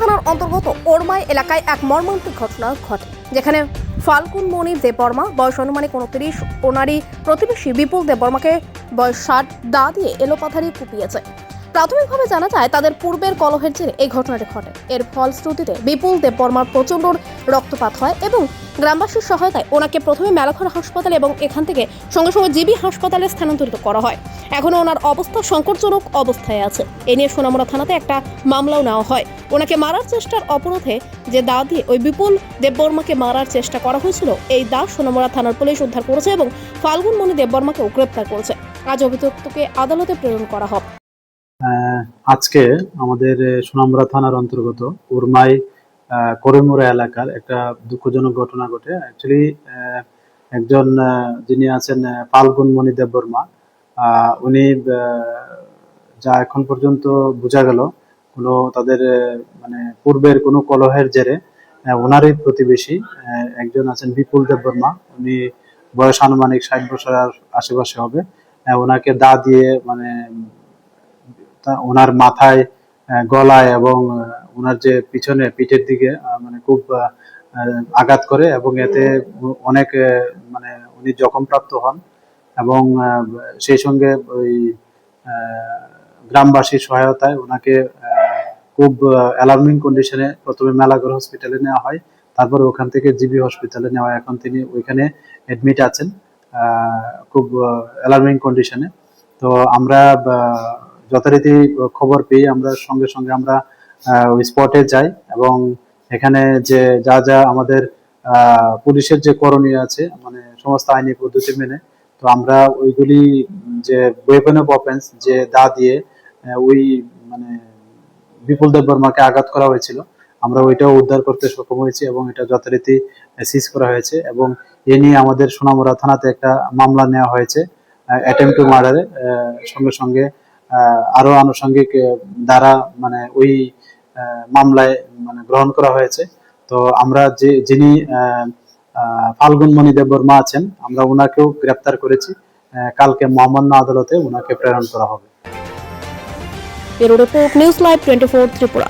থানার অন্তর্গত ওরমাই এলাকায় এক মর্মান্তিক ঘটনা ঘটে, যেখানে ফাল্গুন মণি দেববর্মা, বয়স অনুমানিক উনত্রিশ ওনারই প্রতিবেশী বিপুল দেববর্মাকে বয়স ষাট, দা দিয়ে এলোপাথারি কুপিয়েছে। প্রাথমিকভাবে জানা যায়, তাদের পূর্বের কলহের জেরে এই ঘটনাটি ঘটে। এর ফলশ্রুতিতে বিপুল দেববর্মার প্রচণ্ড রক্তপাত হয় এবং গ্রামবাসীর সহায়তায় ওনাকে প্রথমে মেলাঘর হাসপাতালে এবং এখান থেকে সঙ্গে সঙ্গে জিবি হাসপাতালে স্থানান্তরিত করা হয়। এখনও ওনার অবস্থা সংকটজনক অবস্থায় আছে। এ নিয়ে সোনামুড়া থানাতে একটা মামলাও নেওয়া হয়। ওনাকে মারার চেষ্টার অপরাধে যে দা দিয়ে ওই বিপুল দেববর্মাকে মারার চেষ্টা করা হয়েছিল, এই দা সোনামুড়া থানার পুলিশ উদ্ধার করেছে এবং ফাল্গুন মণি দেববর্মাকেও গ্রেপ্তার করেছে। আজ অভিযুক্তকে আদালতে প্রেরণ করা হবে। আজকে আমাদের আহ, সোনামুড়া থানার অন্তর্গত উরমাই করিমুরা এলাকার একটা দুঃখজনক ঘটনা ঘটে। অ্যাকচুয়ালি একজন যিনি আছেন আহ, ফাল্গুন মণি দেববর্মা উনি যা এখন পর্যন্ত বোঝা গেল কোনো তাদের মানে পূর্বের কোনো কলহের জেরে ওনারই প্রতিবেশী একজন আছেন বিপুল দেববর্মা উনি বয়স আনুমানিক ষাট বছরের আশেপাশে হবে ওনাকে দা দিয়ে মানে ওনার মাথায় গলায় এবং ওনার যে পিছনে পিঠের দিকে মানে খুব আঘাত করে এবং এতে অনেক মানে উনি জখমপ্রাপ্ত হন এবং সেই সঙ্গে ওই গ্রামবাসীর সহায়তায় ওনাকে খুব অ্যালার্মিং কন্ডিশনে প্রথমে মেলাগড় হসপিটালে নেওয়া হয়, তারপরে ওখান থেকে জিবি হসপিটালে নেওয়া এখন তিনি ওইখানে অ্যাডমিট আছেন খুব অ্যালার্মিং কন্ডিশনে তো আমরা যথারীতি খবর পেয়ে আমরা সঙ্গে সঙ্গে আমরা ওই স্পটে যাই এবং এখানে যে, যা যা আমাদের পুলিশের যে করণীয় আছে মানে সমস্ত আইনি পদ্ধতি মেনে, তো আমরা ওইগুলি যে ওয়েপন অফ অফেন্স যে দা দিয়ে ওই মানে বিপুল দেব বর্মাকে আঘাত করা হয়েছিল, আমরা ওইটাও উদ্ধার করতে সক্ষম হয়েছি এবং এটা যথারীতি সিজ করা হয়েছে এবং এ নিয়ে আমাদের সোনামুড়া থানাতে একটা মামলা নেওয়া হয়েছে অ্যাটেম্প টু মার্ডারে সঙ্গে সঙ্গে আরও আনুষঙ্গিক দ্বারা মানে ওই মামলায় মানে গ্রহণ করা হয়েছে। তো আমরা যে, যিনি ফাল্গুন মণি দেববর্মা আছেন, আমরা ওনাকেও গ্রেপ্তার করেছি। কালকে মহামান্য আদালতে ওনাকে প্রেরণ করা হবে। Report, news live twenty four Tripura.